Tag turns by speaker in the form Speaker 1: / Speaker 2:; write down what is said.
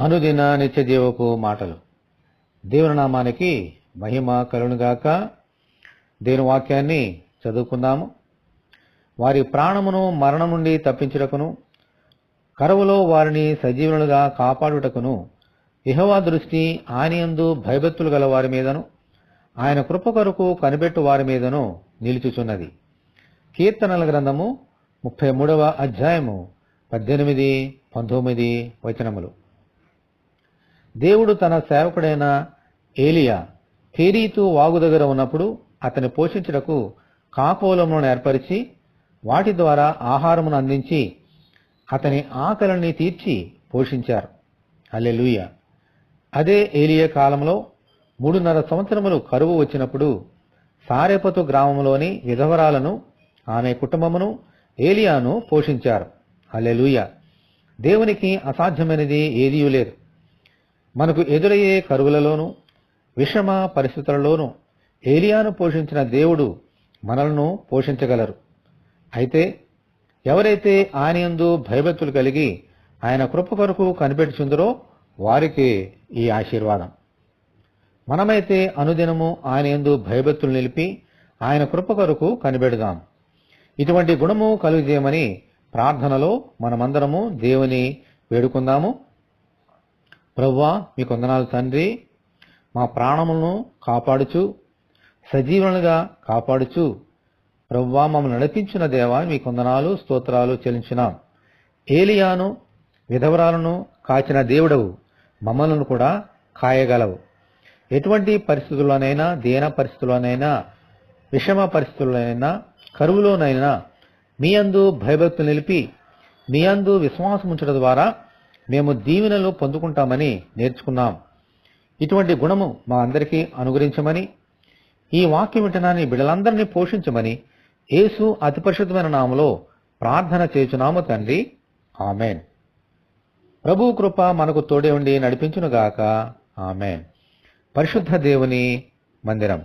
Speaker 1: అనుదిన నిత్యజీవపు మాటలు. దేవుని నామానికి మహిమ కలునుగాక దేవుని వాక్యాన్ని చదువుకుందాము. వారి ప్రాణమును మరణం నుండి తప్పించుటకును కరువులో వారిని సజీవులుగా కాపాడుటకును ఇహవా దృష్టి ఆయనయందు భయభక్తులు గల వారి మీదను ఆయన కృప కొరకు కనిపెట్టు వారి మీదను నిలుచుచున్నది. కీర్తనల గ్రంథము ముప్పై మూడవ అధ్యాయము పద్దెనిమిది పంతొమ్మిది వచనములు. దేవుడు తన సేవకుడైన ఏలియా కేరీతు వాగు దగ్గర ఉన్నప్పుడు అతని పోషించుటకు కాకోలములను ఏర్పరిచి వాటి ద్వారా ఆహారమును అందించి అతని ఆకలిని తీర్చి పోషించారు. అల్లెలుయ అదే ఏలియా కాలంలో మూడున్నర సంవత్సరములు కరువు వచ్చినప్పుడు సారెపతు గ్రామంలోని విధవరాలను ఆమె కుటుంబమును ఏలియాను పోషించారు. అల్లెలుయ దేవునికి అసాధ్యమైనది ఏదీ లేదు. మనకు ఎదురయ్యే కరువులలోనూ విషమ పరిస్థితులలోనూ ఏలియాను పోషించిన దేవుడు మనలను పోషించగలరు. అయితే ఎవరైతే ఆయనయందు భయభక్తులు కలిగి ఆయన కృప కొరకు కనిపెట్టుచుందరో వారికి ఈ ఆశీర్వాదం. మనమైతే అనుదినము ఆయన యందు భయభక్తులు నిలిపి ఆయన కృప కొరకు కనిపెడదాం. ఇటువంటి గుణము కలుగజేయమని ప్రార్థనలో మనమందరము దేవుని వేడుకుందాము. ప్రవ్వా మీ కొందనాలు తండ్రి మా ప్రాణములను కాపాడుచు సజీవనులుగా కాపాడుచు ప్రవ్వా మమ్మల్ని నడిపించిన దేవా మీ కొందనాలు స్తోత్రాలు చెల్లించినాం. ఏలియాను విధవరాలను కాచిన దేవుడవు మమ్మలను కూడా కాయగలవు. ఎటువంటి పరిస్థితుల్లోనైనా దీన పరిస్థితుల్లోనైనా విషమ పరిస్థితుల్లోనైనా కరువులోనైనా మీ అందు భయభక్తులు నిలిపి మీ అందు విశ్వాసం ఉంచడం ద్వారా మేము దీవెనలు పొందుకుంటామని నేర్చుకున్నాం. ఇటువంటి గుణము మా అందరికీ అనుగ్రహించమని ఈ వాక్యం వింటనాన్ని బిడలందరినీ పోషించమని యేసు అతి పరిశుద్ధమైన నామలో ప్రార్థన చేయుచున్నాము తండ్రి. ఆమెన్. ప్రభు కృప మనకు తోడే ఉండి నడిపించునుగాక. ఆమెన్. పరిశుద్ధ దేవుని మందిరం.